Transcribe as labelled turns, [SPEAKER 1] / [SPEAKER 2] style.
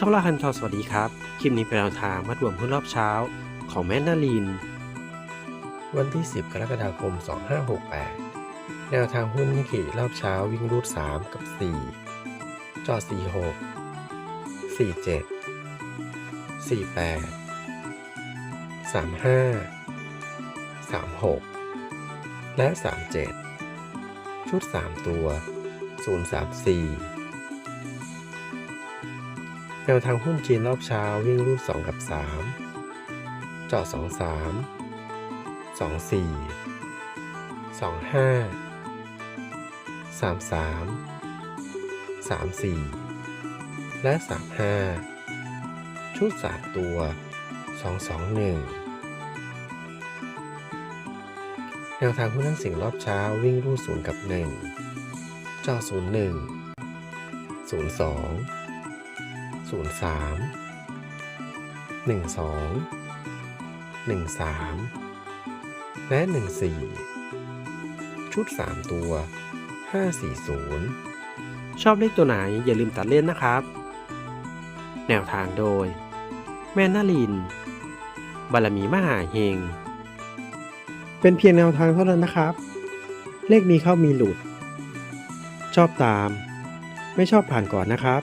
[SPEAKER 1] ช่องล่าคันทอสวัสดีครับ คลิปนี้เป็นแนวทางมัดรวมหุ้นรอบเช้า ของแม่นาลิน วันที่ 10 กรกฎาคม 2568 แนวทางหุ้นนิกเกิรอบเช้าวิ่งรูด 3 กับ 4 จอ46 47 48 35 36 และ 37 ชุด 3 ตัว 034 แนวทางหุ้นจีนรอบเช้าวิ่งรูด2กับ 3 เจอ23 24 25 33 34 และ 35 ชุด 3 ตัว 221 แนวทางหุ้นทั้งสิ่งรอบเช้าวิ่งรูด0กับ 1 เจอ01 02 03 12 13 และ 14 ชุด 3 ตัว 540 ชอบเลขตัวไหนอย่าลืมตัดเล่นนะครับ แนวทางโดย แม่นาลิน บารมีมหาเฮง เป็นเพียงแนวทางเท่านั้นนะครับ เลขมีเข้ามีหลุด ชอบตาม ไม่ชอบผ่านก่อนนะครับ